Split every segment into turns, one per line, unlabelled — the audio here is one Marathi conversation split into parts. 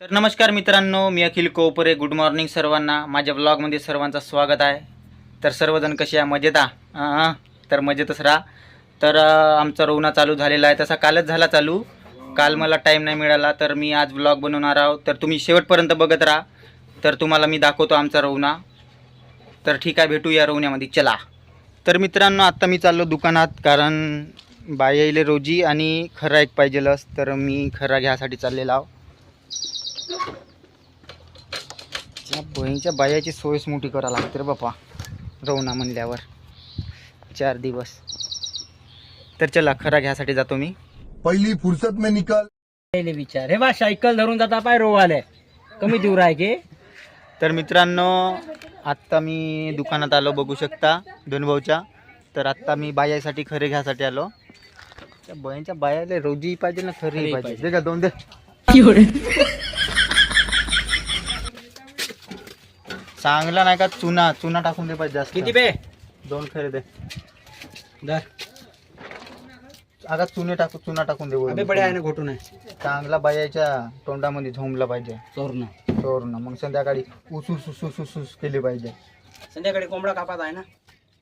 तर नमस्कार मित्रांनो मी अखिल कोपरे. गुड मॉर्निंग सर्वांना. माझ्या ब्लॉगमध्ये सर्वांचं स्वागत आहे. तर सर्वजण कसे आहे? मजेत आ? तर मजेतच राहा. तर आमचा रोवणा चालू झालेला आहे. तसा कालच झाला चालू. काल मला टाईम नाही मिळाला तर मी आज ब्लॉग बनवणार आहोत. तर तुम्ही शेवटपर्यंत बघत राहा. तर तुम्हाला मी दाखवतो आमचा रोवणा तर ठीक आहे भेटू या रोवण्यामध्ये. चला. तर मित्रांनो आत्ता मी चाललो दुकानात कारण बायाईले रोजी आणि खरा एक पाहिजेलच. तर मी खरा घ्यासाठी चाललेला आहो. त्या बहीणच्या बायाची सोयच मोठी करा लागते रे बापा. रवना म्हणल्यावर. चार दिवस. तर चला खरा घ्यासाठी जातो मी.
पहली फुर्सत में निकल.
पहिले विचार. हे बा सायकल धरून जाता पाय रोवाले. कमी दूर आहे की?
तर मित्रांनो आत्ता मी दुकानात आलो बघू शकता धनभाऊच्या तर आत्ता मी बायासाठी खरे घ्यासाठी आलो. त्या बहीणच्या बायाला रोजी पाहिजे ना खरी पाहिजे. दे दोन दे. चांगला नाही का चुना चुना टाकून दे पाहिजे जास्त.
किती बे?
दोन खरे दे.
धर.
आता चुने टाकू चुना टाकून दे वर.
अबे बडे आहे ना घोटून आहे
चांगला बायाच्या तोंडामध्ये झोंबला पाहिजे.
चोरण.
चोर ना मग संध्याकाळी उसूस उसूस उसूस केली पाहिजे.
संध्याकाळी कोंबडा कापात आहे ना?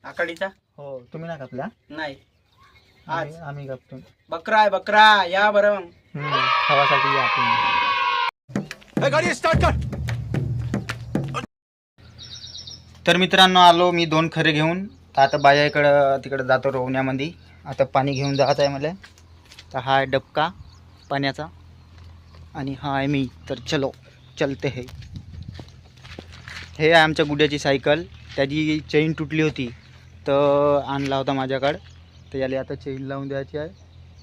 आकाडीचा?
हो. तुम्ही ना कापल्या
नाही. आज.
आम्ही- आम्ही कापतो.
बकरा आहे बकरा. या बरं
हम्म, खावासाठी या तुम्ही.
गाड़ी स्टार्ट कर.
तर मित्रांनो आलो मी दोन खरे घेऊन. तर आता बायाकडं तिकडं जातो रोवण्यामध्ये. आता पाणी घेऊन जात आहे मला. तर हा आहे डबका पाण्याचा. आणि हा आहे मी. तर चलो चलते हे. हे आहे आमच्या गुड्याची सायकल. त्याची चेन तुटली होती. तर आणला होता माझ्याकडं. तर याला आता चेन लावून द्यायची आहे.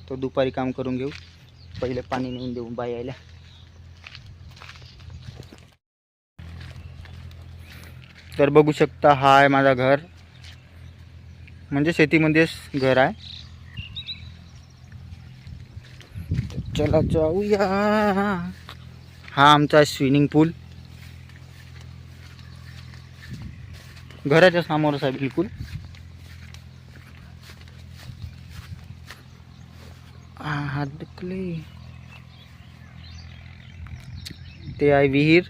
तो दुपारी काम करून घेऊ. पहिले पाणी नेऊन देऊ बायाला. तर बघू शकता हा आहे माझा घर. म्हणजे शेतीमध्येच घर आहे. चला जाऊया. हा आमचा स्विमिंग पूल घराच्या समोरच आहे बिलकुल. हात दुखले. ते आहे विहीर.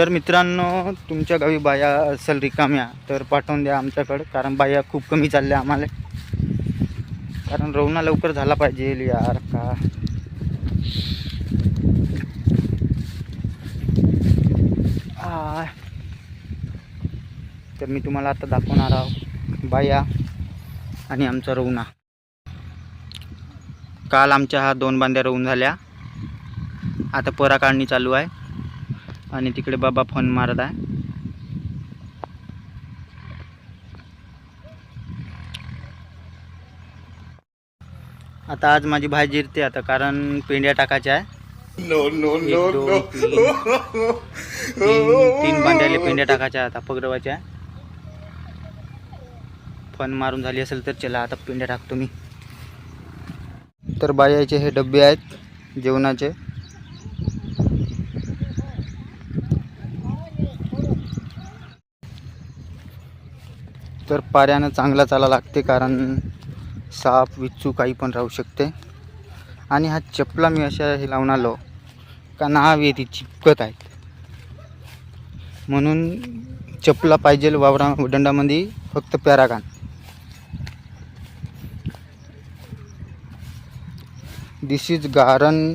तर मित्रांनो तुमच्या गावी बाया असेल रिकाम्या तर पाठवून द्या आमच्याकडं कारण बाया खूप कमी चालल्या आम्हाला. कारण रवना लवकर झाला पाहिजे यार का? तर मी तुम्हाला आता दाखवणार आहोत बाया आणि आमचा रवना. काल आमच्या हा दोन बांध्या रवून झाल्या. आता परा काढणी चालू आहे. आणि तिकडे बाबा फोन मारत आहे. आता आज माझी भाजी जिरते आता कारण पेंड्या टाकायच्या आहे. तीन. बांड्याले पेंड्या टाकायच्या आता पगरवायच्या फन मारून झाली असेल तर चला आता पेंड्या टाकतो मी. तर बायाचे हे डबे आहेत जेवणाचे. तर पाऱ्यानं चांगला चाला लागते कारण साप विच्चू काही पण राहू शकते. आणि हा चपला मी अशा हे लावून आलो का नाव येते चिपकत आहेत. म्हणून चपला पाहिजे वावरा दंडामध्ये फक्त paragon this is garden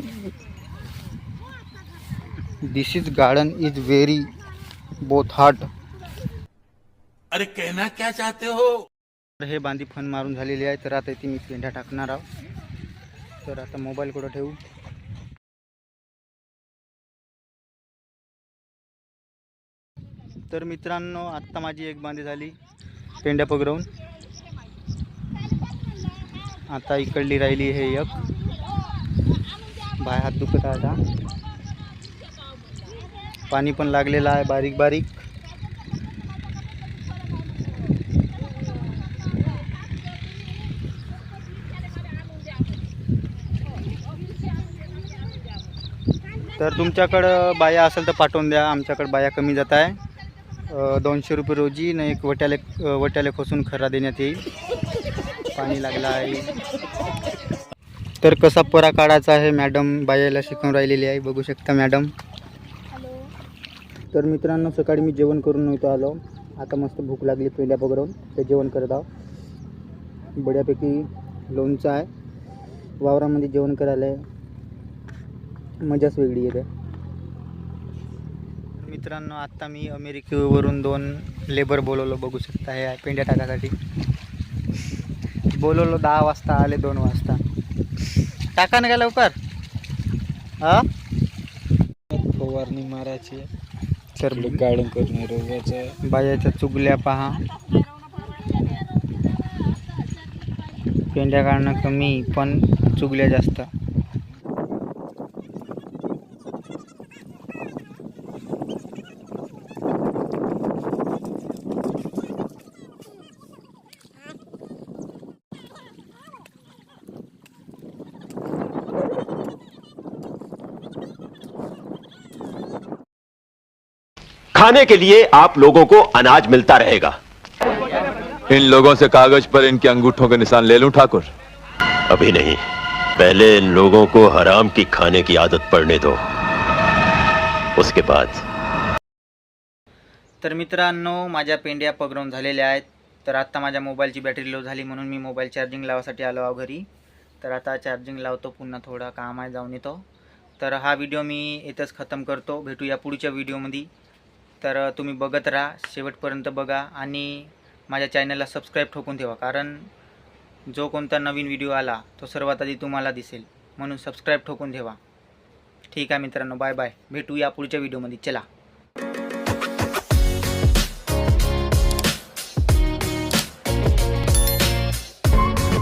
this is garden is very both heart
अरे कहना क्या चाहते हो?
तर हे बांधी फन मारून झालेली आहे तर आता ती मी पेंढ्या टाकणार आहोत. तर आता मोबाईल कुठं ठेवू? तर मित्रांनो आत्ता माझी एक बांधी झाली पेंढ्या पगरवून. आता इकडली राहिली हे एक. बाय हात दुखत आहे आता. पाणी पण लागलेलं आहे बारीक बारीक तर तुमच्याकडं बाया असेल तर पाठवून द्या. आमच्याकडं बाया कमी जात आहे. दोनशे रुपये रोजी न एक वट्याले वट्याले खोसून खरा देण्यात येईल. पाणी लागलं आहे. तर कसा परा काढायचा आहे मॅडम? बायाला शिकवून राहिलेली आहे. बघू शकता मॅडम. तर मित्रांनो सकाळी मी जेवण करून नव्हतो आलो. आता मस्त भूक लागली पहिल्या पकडून. ते जेवण करत आहो बऱ्यापैकी लोणचं आहे. वावरामध्ये जेवण करायला मजाच वेगळी येते मित्रांनो आत्ता मी अमेरिकेवरून दोन लेबर बोलवलो बघू शकता हे आहे पेंड्या टाकासाठी. बोलवलो दहा वाजता आले दोन वाजता. टाका ना का लवकर. हा?
फवारणी मारायची.
तर
गार्डन करून रोगाचं.
बायाच्या चुगल्या पहा. पेंड्या काढणं कमी पण चुगल्या जास्त.
खाने के लिए आप लोगों को अनाज मिलता रहेगा।
इन लोगों से कागज पर इनके अंगूठों के निशान ले लूं ठाकुर?
अभी नहीं। पहले इन लोगों को हराम की खाने की आदत पड़ने दो। उसके बाद।
तर मित्रांनो माझ्या पेंड्या पगरवून झालेल्या आहेत. तर आत्ता माझ्या मोबाईलची बॅटरी लो झाली म्हणून मी मोबाईल चार्जिंग लावासाठी आलो आहो घरी. तर आता चार्जिंग लावतो पुन्हा थोडा काम आहे जाऊन येतो. तर हा व्हिडिओ मी इथंच खतम करतो. भेटूया पुढच्या व्हिडिओमध्ये तर तुम्ही बघत राहा शेवटपर्यंत बघा आणि माझ्या चॅनलला सबस्क्राईब ठोकून ठेवा. कारण जो कोणता नवीन व्हिडिओ आला तो सर्वात आधी तुम्हाला दिसेल. म्हणून सबस्क्राईब ठोकून ठेवा. ठीक आहे मित्रांनो बाय बाय भेटूया पुढच्या व्हिडिओमध्ये चला.